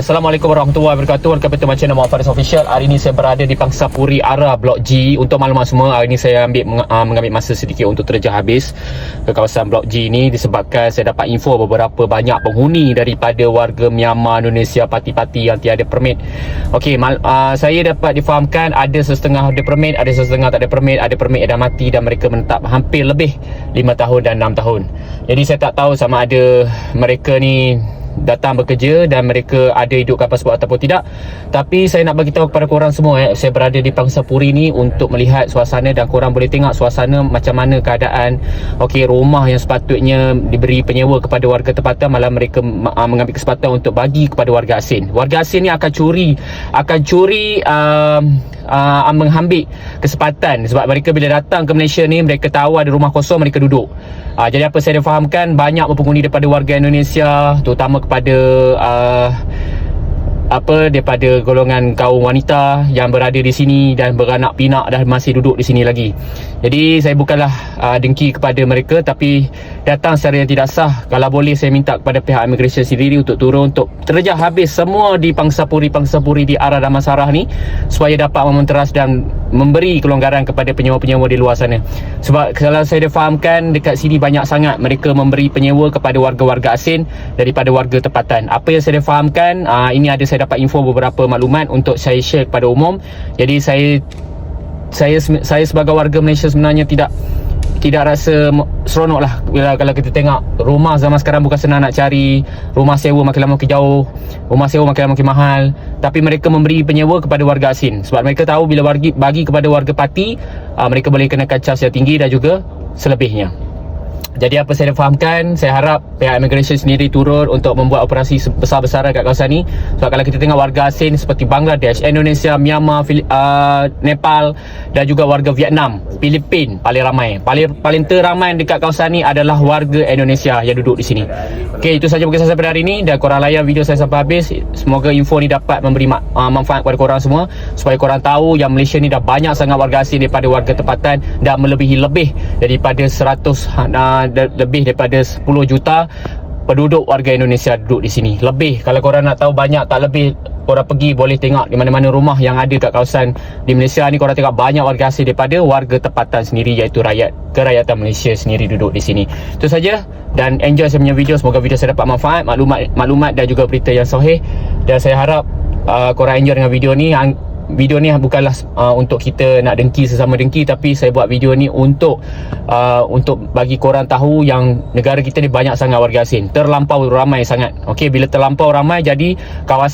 Assalamualaikum warahmatullahi wabarakatuh. To my channel Muhammad Faris Official. Hari ini saya berada di Pangsapuri Ara Blok G. Untuk maklumat semua Hari ini saya ambil uh, mengambil masa sedikit Untuk terjah habis Ke kawasan Blok G ini. Disebabkan saya dapat info Beberapa banyak penghuni Daripada warga Myanmar Indonesia Parti-parti yang tiada permit. Okey, uh, saya dapat difahamkan Ada setengah ada permit Ada setengah tak ada permit Ada permit dah mati Dan mereka menetap hampir lebih 5 tahun dan 6 tahun. Jadi saya tak tahu sama ada Mereka ni datang bekerja dan mereka ada hidupkan pasport ataupun tidak. Tapi saya nak bagi tahu kepada korang semua eh, saya berada di Pangsapuri ni untuk melihat suasana dan korang boleh tengok suasana macam mana keadaan okey rumah yang sepatutnya diberi penyewa kepada warga tempatan malah mereka uh, mengambil kesempatan untuk bagi kepada warga asing warga asing ni akan curi akan curi uh, uh, mengambil kesempatan. Sebab mereka bila datang ke Malaysia ni mereka tahu ada rumah kosong mereka duduk. Uh, jadi apa saya dah fahamkan banyak penghuni daripada warga Indonesia terutama kepada uh, apa daripada golongan kaum wanita yang berada di sini dan beranak pinak dah masih duduk di sini lagi. Jadi saya bukanlah uh, dengki kepada mereka tapi datang secara yang tidak sah. Kalau boleh saya minta kepada pihak immigration sendiri untuk turun untuk terjah habis semua di pangsapuri-pangsapuri di arah Damansarah ni supaya dapat mementeras dan memberi kelonggaran kepada penyewa-penyewa di luar sana. Sebab kalau saya fahamkan dekat sini banyak sangat mereka memberi penyewa kepada warga-warga asing daripada warga tempatan. Apa yang saya fahamkan, uh, ini ada saya dapat info beberapa maklumat untuk saya share kepada umum. Jadi saya saya saya sebagai warga Malaysia sebenarnya tidak tidak rasa seronok lah bila kalau kita tengok rumah zaman sekarang bukan senang nak cari rumah sewa makin lama makin jauh rumah sewa makin lama makin mahal. Tapi mereka memberi penyewa kepada warga asing sebab mereka tahu bila bagi, bagi kepada warga parti uh, mereka boleh kenakan cas yang tinggi dan juga selebihnya jadi apa saya fahamkan Saya harap pihak immigration sendiri turun Untuk membuat operasi besar-besaran kat kawasan ni. Sebab kalau kita tengok warga asing Seperti Bangladesh, Indonesia, Myanmar, Fili- uh, Nepal Dan juga warga Vietnam, Filipin Paling ramai. Paling paling teramai dekat kawasan ni Adalah warga Indonesia yang duduk di sini. Okey itu saja mungkin saya sampai hari ini Dan korang layan video saya sampai habis. Semoga info ni dapat memberi ma- uh, manfaat kepada korang semua Supaya korang tahu yang Malaysia ni dah banyak sangat warga asing Daripada warga tempatan Dan melebihi lebih daripada 100 uh, lebih daripada 10 juta penduduk warga Indonesia duduk di sini. Lebih kalau korang nak tahu banyak tak lebih korang pergi boleh tengok di mana-mana rumah yang ada kat kawasan di Malaysia ni korang tengok banyak warga asing daripada warga tempatan sendiri iaitu rakyat kerakyatan Malaysia sendiri duduk di sini. Itu saja dan enjoy saya punya video semoga video saya dapat manfaat maklumat maklumat dan juga berita yang sahih dan saya harap uh, korang enjoy dengan video ni video ni bukanlah uh, untuk kita nak dengki sesama dengki tapi saya buat video ni untuk uh, untuk bagi korang tahu yang negara kita ni banyak sangat warga asing. Terlampau ramai sangat. Okey bila terlampau ramai jadi kawasan